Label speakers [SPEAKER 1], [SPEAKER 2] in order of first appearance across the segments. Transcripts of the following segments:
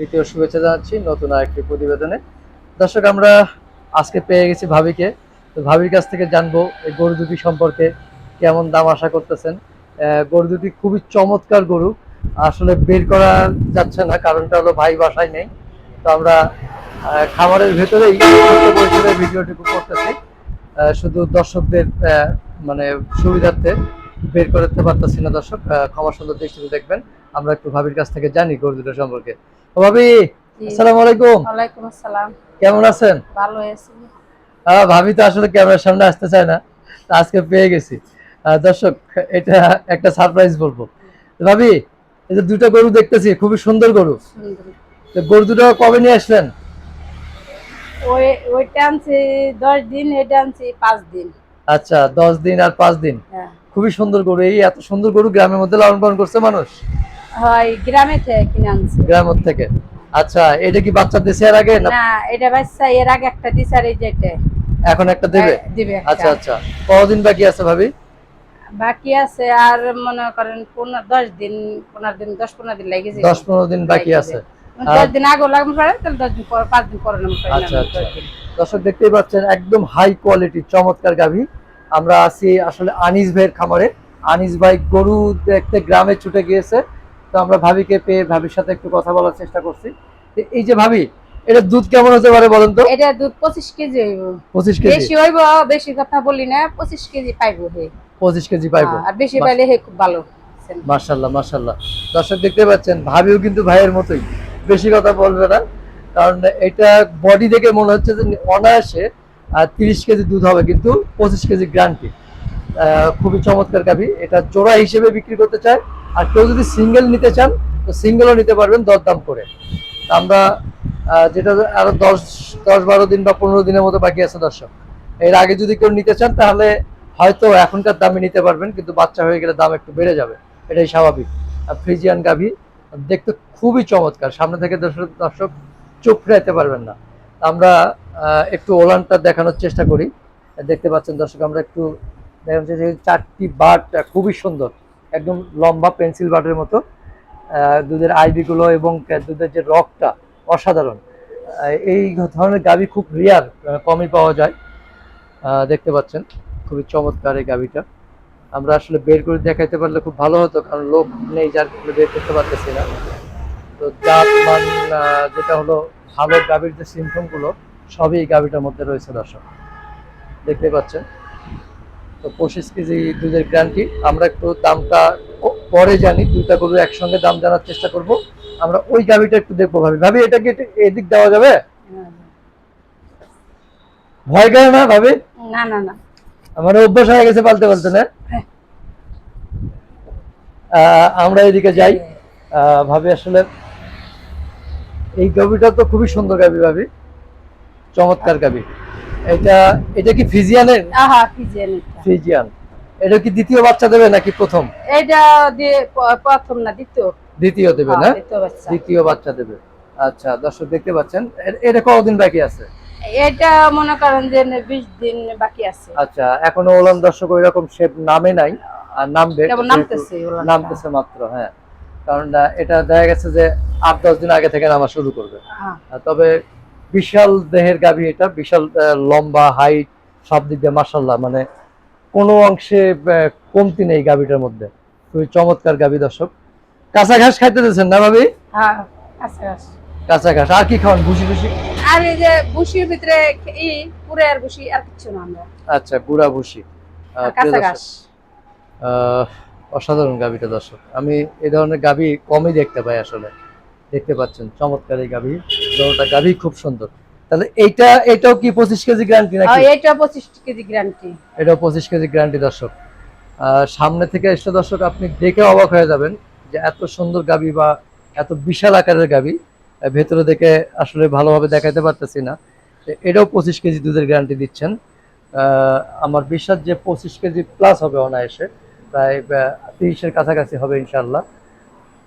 [SPEAKER 1] দ্বিতীয় শুভেচ্ছা জানাচ্ছি নতুন আরেকটি প্রতিবেদনে। দর্শক, আমরা আজকে পেয়ে গেছি ভাবিকে। তো ভাবির কাছ থেকে জানব এই গরু দুটি সম্পর্কে কেমন দাম আশা করতেছেন। গরু দুটি খুবই চমৎকার গরু। আসলে বের করা যাচ্ছে না, কারণটা হলো ভাই বাসায় নেই। তো আমরা খামারের ভেতরেই ভিডিওটুকু করতেছি। শুধু দর্শকদের মানে সুবিধার্থে বের করতে পারতেছি না দর্শক। ক্ষমা সুন্দর দেখবেন। আমরা একটু ভাবির কাছ থেকে জানি গরু দুটো সম্পর্কে। ও ভাবি। আসসালামু আলাইকুম।
[SPEAKER 2] ওয়ালাইকুম আসসালাম।
[SPEAKER 1] কেমন আছেন?
[SPEAKER 2] ভালো আছি।
[SPEAKER 1] আহ, ভাবি তো আসলে ক্যামেরার সামনে আসতে চায় না আজকে পেয়ে গেছি। দর্শক এটা একটা সারপ্রাইজ বলব। ভাবি এই যে দুটো গরু দেখতেছি খুবই সুন্দর গরু। তো গরু দুটো কবে নিয়ে আসলেন?
[SPEAKER 2] ওই ওইটা আনছি দশ দিন এটা আনছি পাঁচ দিন।
[SPEAKER 1] আচ্ছা দশ দিন আর পাঁচ দিন।
[SPEAKER 2] হ্যাঁ।
[SPEAKER 1] খুবই সুন্দর গরু এই এত সুন্দর গরু গ্রামের মধ্যে লালন পালন করছে মানুষ।
[SPEAKER 2] হয় গ্রামে থেকে কিনে আনছি
[SPEAKER 1] গ্রামের থেকে। আচ্ছা এটা কি বাচ্চা দিছে এর আগে? না
[SPEAKER 2] এটা বাচ্চা এর আগে একটা দিছে আর এই যে এটা।
[SPEAKER 1] এখন একটা দেবে?
[SPEAKER 2] হ্যাঁ, দিবে
[SPEAKER 1] আচ্ছা আচ্ছা। কতদিন বাকি আছে ভাবি?
[SPEAKER 2] বাকি আছে আর মনে করেন পনেরো দশ দিন পনেরো দিন দশ পনেরো দিন লেগে যাবে।
[SPEAKER 1] দশ পনেরো দিন বাকি আছে।
[SPEAKER 2] দশ দিন আগে লাগবে পারে তাহলে দশ দিন পর পাঁচ দিন পারি
[SPEAKER 1] আচ্ছা আচ্ছা। দর্শক দেখতেই পাচ্ছেন একদম হাই কোয়ালিটি চমৎকার গাভী। আমরা আছি আসলে আনিস ভাইয়ের খামারে। আনিস ভাই গরু দেখতে গ্রামে ছুটে গিয়েছে। তো আমরা ভাবিকে পেয়ে ভাবির সাথে একটু কথা বলার চেষ্টা করছি। এই যে ভাবি এটা দুধ কেমন হতে পারে বলেন তো?
[SPEAKER 2] এটা দুধ পঁচিশ কেজি হইব।
[SPEAKER 1] পঁচিশ কেজি?
[SPEAKER 2] বেশি হইব বেশি কথা বলি না পঁচিশ কেজি পাইবো হে।
[SPEAKER 1] পঁচিশ কেজি পাইবো।
[SPEAKER 2] আর বেশি পাইলে হে খুব ভালো।
[SPEAKER 1] মার্শাল্লাহ মার্শাল্লাহ দর্শক দেখতে পাচ্ছেন ভাবিও কিন্তু ভাইয়ের মতোই। বেশি কথা বলবে না কারণ এটা বডি দেখে মনে হচ্ছে যে অনায়াসে আর তিরিশ কেজি দুধ হবে কিন্তু পঁচিশ কেজি গ্রান্টি খুবই চমৎকার গাভি। এটা জোড়া হিসেবে বিক্রি করতে চায়। আর কেউ যদি সিঙ্গেল নিতে চান, তো সিঙ্গেলও নিতে পারবেন দরদাম করে। আমরা যেটা আরও দশ দশ বারো দিন বা পনেরো দিনের মতো বাকি আছে দর্শক। এর আগে যদি কেউ নিতে চান, তাহলে হয়তো এখনকার দামে নিতে পারবেন, কিন্তু বাচ্চা হয়ে গেলে দাম একটু বেড়ে যাবে। এটাই স্বাভাবিক। আর ফ্রিজিয়ান গাভি দেখতে খুবই চমৎকার। সামনে থেকে দর্শক দর্শক চোখ ফেরাইতে পারবেন না। আমরা একটু ওলানটা দেখানোর চেষ্টা করি। দেখতে পাচ্ছেন দর্শক, আমরা একটু দেখেন যে চারটি বাট খুবই সুন্দর। একদম লম্বা পেন্সিল বাটের মতো। দুধের আইবি গুলো এবং দুধের যে রকটা অসাধারণ। এই ধরনের গাবি খুব রিয়ার কমই পাওয়া যায়। দেখতে পাচ্ছেন, খুবই চমৎকার এই গাভিটা। আমরা আসলে বের করে দেখাইতে পারলে খুব ভালো হতো, কারণ লোক নেই যার বের করতে পারতেছি না। তো জাত মান যেটা হলো ভালো গাভীর যে সিমটমগুলো, সবই এই গাভীটার মধ্যে রয়েছে, দর্শক। দেখতে পাচ্ছেন। তো পঁচিশ কেজি দুধের গ্যারান্টি আমরা একটু দামটা পরে জানি দুইটা গরু একসঙ্গে দাম জানার চেষ্টা করব। আমরা ওই গাভীটা একটু দেখব ভাবি। ভাবি এটা কি এদিক দেওয়া যাবে? ভয় করে না ভাবি?
[SPEAKER 2] না না না।
[SPEAKER 1] আমার অভ্যাস হয়ে গেছে পালতে পালতে না?
[SPEAKER 2] হ্যাঁ।
[SPEAKER 1] আমরা এদিকে যাই। আহ, ভাবি আসলে এই গাভিটা তো খুবই সুন্দর গাভি ভাবি। চমৎকার গাভি। এটা এটা কি ফিজিয়ানের?
[SPEAKER 2] আহা কি জানি
[SPEAKER 1] ফিজিয়ান। এটা কি দ্বিতীয় বাচ্চা দেবে নাকি প্রথম?
[SPEAKER 2] এটা দিয়ে প্রথম না দ্বিতীয়?
[SPEAKER 1] দ্বিতীয় দেবে না?
[SPEAKER 2] হ্যাঁ, দ্বিতীয় বাচ্চা।
[SPEAKER 1] দেবে। আচ্ছা দর্শক দেখতে পাচ্ছেন এটা কতদিন বাকি আছে?
[SPEAKER 2] এটা মনে করেন যে বিশ দিন বাকি আছে।
[SPEAKER 1] আচ্ছা এখনও ওলান দর্শক ওই রকম শেপ নামে নাই আর নামবে।
[SPEAKER 2] নামতেছে ওগুলো।
[SPEAKER 1] নামতেছে মাত্র হ্যাঁ। কারণ এটা দেখা গেছে যে আট দশ দিন আগে থেকে নামা শুরু করবে।
[SPEAKER 2] হ্যাঁ,
[SPEAKER 1] তবে বিশাল দেহের গাভী এটা বিশাল লম্বা হাইট সব দিক দিয়ে মাসাল্লাহ মানে কোনো অংশে কমতি নেই গাভীটার মধ্যে। খুবই চমৎকার গাভী দর্শক। কাঁচা ঘাস খাইতে দিয়েছেন না ভাবি?
[SPEAKER 2] হ্যাঁ।
[SPEAKER 1] কাঁচা ঘাস। আর কি খাওয়ান? ভুসি ভুসি
[SPEAKER 2] আর এই যে বুসির ভিতরে ই পুরে আর বুসি আর কিছু না আমরা।
[SPEAKER 1] আচ্ছা গুড়া ভুসি। আহ,
[SPEAKER 2] কাঁচা ঘাস।
[SPEAKER 1] অসাধারণ গাভীটা দর্শক। আমি এই ধরনের গাভী কমই দেখতে পাই আসলে। দেখতে পাচ্ছেন চমৎকার এই গাভী। দোনোটা গাভী খুব সুন্দর। তাহলে এইটা এটাও কি পঁচিশ কেজি গ্যারান্টি
[SPEAKER 2] আর
[SPEAKER 1] নাকি
[SPEAKER 2] এটা পঁচিশ কেজি গ্যারান্টি
[SPEAKER 1] এটাও পঁচিশ কেজি গ্যারান্টি দর্শক। সামনে থেকে এসে দর্শক আপনি দেখে অবাক হয়ে যাবেন যে এত সুন্দর গাভী বা এত বিশাল আকারের গাভী ভেতরে দেখে আসলে ভালোভাবে দেখাতে পারতেছি না। এটাও পঁচিশ কেজি দুধের গ্যারান্টি দিচ্ছেন। আহ, আমার বিশ্বাস যে পঁচিশ কেজি প্লাস হবে অনায়াসে প্রায় তিরিশের কাছাকাছি হবে ইনশাল্লাহ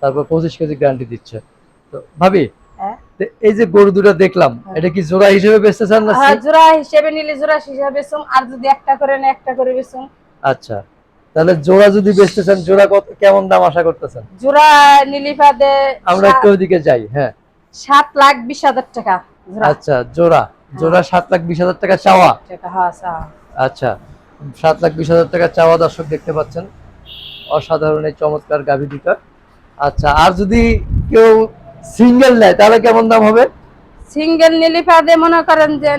[SPEAKER 1] তারপর পঁচিশ কেজি গ্যারান্টি দিচ্ছে। ভাবি
[SPEAKER 2] হ্যাঁ।
[SPEAKER 1] এই যে গরু দুটো দেখলাম
[SPEAKER 2] হ্যাঁ।
[SPEAKER 1] এটা কি জোড়া হিসেবে বেচতে চান না
[SPEAKER 2] হ্যাঁ জোড়া হিসেবে নিলে জোড়া হিসেবে বেচুম আর যদি একটা করে না একটা করে বেচুম।
[SPEAKER 1] আচ্ছা তাহলে জোড়া যদি বেচতে চান জোড়া কত কেমন দাম আশা করতেছেন?
[SPEAKER 2] জোড়া নিলি ফাদে
[SPEAKER 1] আমরা একটু ওইদিকে যাই হ্যাঁ।
[SPEAKER 2] সাত লাখ বিশ হাজার টাকা
[SPEAKER 1] আচ্ছা জোড়া জোড়া সাত লাখ বিশ হাজার টাকা চাওয়া।
[SPEAKER 2] হ্যাঁ।
[SPEAKER 1] আচ্ছা সাত লাখ বিশ হাজার টাকা চাওয়া দর্শক দেখতে পাচ্ছেন। অসাধারণ এই চমৎকার গাভী দুটা। আচ্ছা আর যদি কেউ সিঙ্গেল নেয় তাহলে কেমন দাম হবে?
[SPEAKER 2] সিঙ্গেল নিলি ফাদে মনে করেন যে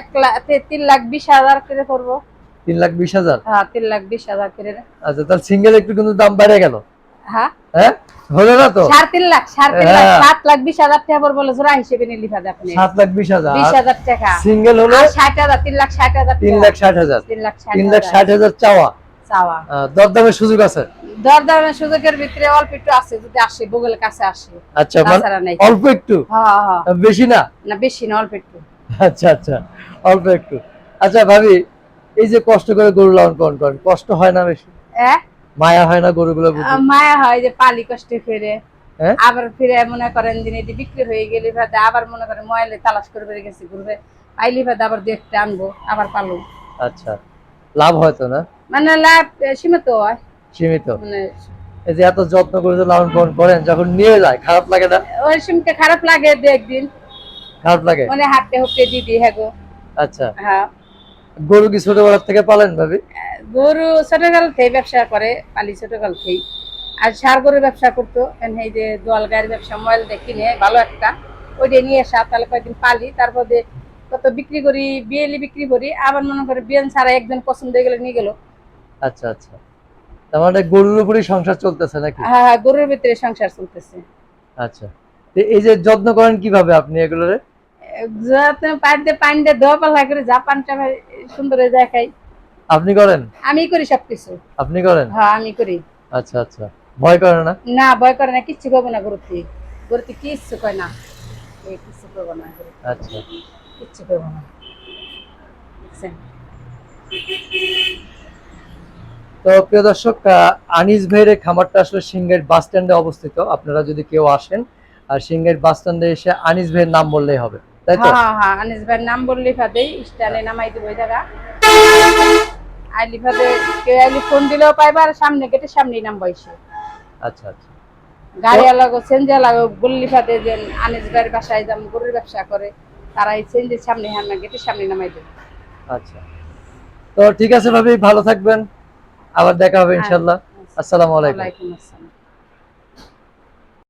[SPEAKER 2] এক লাখ তিন লাখ বিশ হাজার করে করব
[SPEAKER 1] তিন লাখ বিশ হাজার?
[SPEAKER 2] হ্যাঁ তিন লাখ বিশ হাজার করে।
[SPEAKER 1] আচ্ছা তাহলে সিঙ্গেল একটু কিন্তু দাম বেড়ে গেল
[SPEAKER 2] হ্যাঁ?
[SPEAKER 1] হ্যাঁ? হলো না তো?
[SPEAKER 2] সাড়ে তিন লাখ সাড়ে তিন লাখ
[SPEAKER 1] হ্যাঁ।
[SPEAKER 2] সাত লাখ বিশ হাজার টাকা পর বলে জোড়া হিসেবে নিলি ফাদে আপনি।
[SPEAKER 1] সাত লাখ বিশ হাজার।
[SPEAKER 2] বিশ হাজার টাকা।
[SPEAKER 1] সিঙ্গেল হলো
[SPEAKER 2] ষাট হাজার তিন লাখ ষাট হাজার
[SPEAKER 1] তিন লাখ ষাট হাজার।
[SPEAKER 2] তিন লাখ ষাট হাজার
[SPEAKER 1] চাওয়া।
[SPEAKER 2] চাওয়া।
[SPEAKER 1] দরদামের সুযোগ আছে?
[SPEAKER 2] দরদামের সুযোগের ভিতরে অল্প একটু আছে যদি আসে বগলের কাছে আসে।
[SPEAKER 1] আচ্ছা মানে অল্প একটু? বেশি না?
[SPEAKER 2] না বেশি না অল্প একটু।
[SPEAKER 1] আচ্ছা আচ্ছা অল্প একটু। আচ্ছা ভাবি এই যে কষ্ট করে গরু লালন পালন করেন কষ্ট হয় না বেশি? মায়া হয় না গরুগুলো
[SPEAKER 2] মায়া হয় যে পালি কষ্টে ফিরে? আবার ফিরে মনে করেন এটি বিক্রি হয়ে গেলে ভাতে আবার মনে করেন ময়লে তালাশ করে বেড়ে গেছি ঘুরবে পাইলি ভাতে আবার দু একটা আনব আবার পালু
[SPEAKER 1] আচ্ছা। লাভ হয়তো না?
[SPEAKER 2] মানে লাভ সীমিত হয়।
[SPEAKER 1] সীমিত।
[SPEAKER 2] মানে
[SPEAKER 1] এই যে এত যত্ন করে যে লালন পালন করেন যখন নিয়ে যায় খারাপ লাগে না?
[SPEAKER 2] ওই সীমিতে খারাপ লাগে দু একদিন।
[SPEAKER 1] খারাপ লাগে?
[SPEAKER 2] মানে হাঁটতে হুটতে দিদি হ্যাঁ গো।
[SPEAKER 1] আচ্ছা।
[SPEAKER 2] হ্যাঁ।
[SPEAKER 1] গরু কি ছোটবেলার থেকে পালেন ভাবি?
[SPEAKER 2] গরু ছোটকাল থেকে ব্যবসা করে পালি ছোটকাল থেকেই। আর সার গরু ব্যবসা করতো এই যে দোয়াল গাড়ির ব্যবসা মোবাইল দিয়ে কিনে ভালো একটা। ওইটা নিয়ে আসা তাহলে কয়েকদিন পালি তারপরে কত বিক্রি করি বিয়েলি বিক্রি করি আবার মনে করে বিয়ান ছাড়া একজন পছন্দ হয়ে গেলে নিয়ে গেল।
[SPEAKER 1] আচ্ছা আচ্ছা। তার মানে গরুর উপরই সংসার চলতেছে নাকি?
[SPEAKER 2] হ্যাঁ হ্যাঁ গরুর ভিতরে সংসার চলতেছে।
[SPEAKER 1] আচ্ছা। তো এই যে যত্ন করেন কীভাবে আপনি এগুলোরে?
[SPEAKER 2] যাতে পানিতে পানি দিয়ে ধোয়া পাল্লা করে যা পানিটা ভাই সুন্দর হয়ে যায় খাই।
[SPEAKER 1] আপনি করেন?
[SPEAKER 2] আমি করি সবকিছু।
[SPEAKER 1] আপনি করেন?
[SPEAKER 2] হ্যাঁ আমি করি।
[SPEAKER 1] আচ্ছা আচ্ছা। ভয় করে না?
[SPEAKER 2] না ভয় করে না কিচ্ছু করব না গরুতে। গরুতে কিচ্ছু কয় না। কিচ্ছু করব না
[SPEAKER 1] আচ্ছা।
[SPEAKER 2] কিচ্ছু করব না।
[SPEAKER 1] তো প্রিয় দর্শক আনিস ভাইয়ের খামারটা আসলে সিংহের বাস স্ট্যান্ডে অবস্থিত। আপনারা যদি কেউ আসেন আর সিংহের বাস স্ট্যান্ডে এসে আনিস ভাইয়ের নাম বললেই হবে তাই তো?
[SPEAKER 2] হ্যাঁ হ্যাঁ আনিস ভাইয়ের নাম বললি ফাদে স্টানে নামাই দিব জায়গা। আইলি ফাদে কেউ আইলি ফোন দিলেও পাইবা আর সামনে গেটের সামনেই নাম বসে
[SPEAKER 1] আচ্ছা আচ্ছা।
[SPEAKER 2] গাড়ি লাগো সেঞ্জে লাগো বললি ফাদে যে আনিস ভাইয়ের বাসায় যাম গরুর ব্যবসা করে। তারা এই চেঞ্জের সামনে হ্যাঁ গেটের সামনে নামাই দেবে।
[SPEAKER 1] আচ্ছা। তো ঠিক আছে ভাবি ভালো থাকবেন। আবার দেখা হবে ইনশাল্লাহ। আসসালামু আলাইকুম।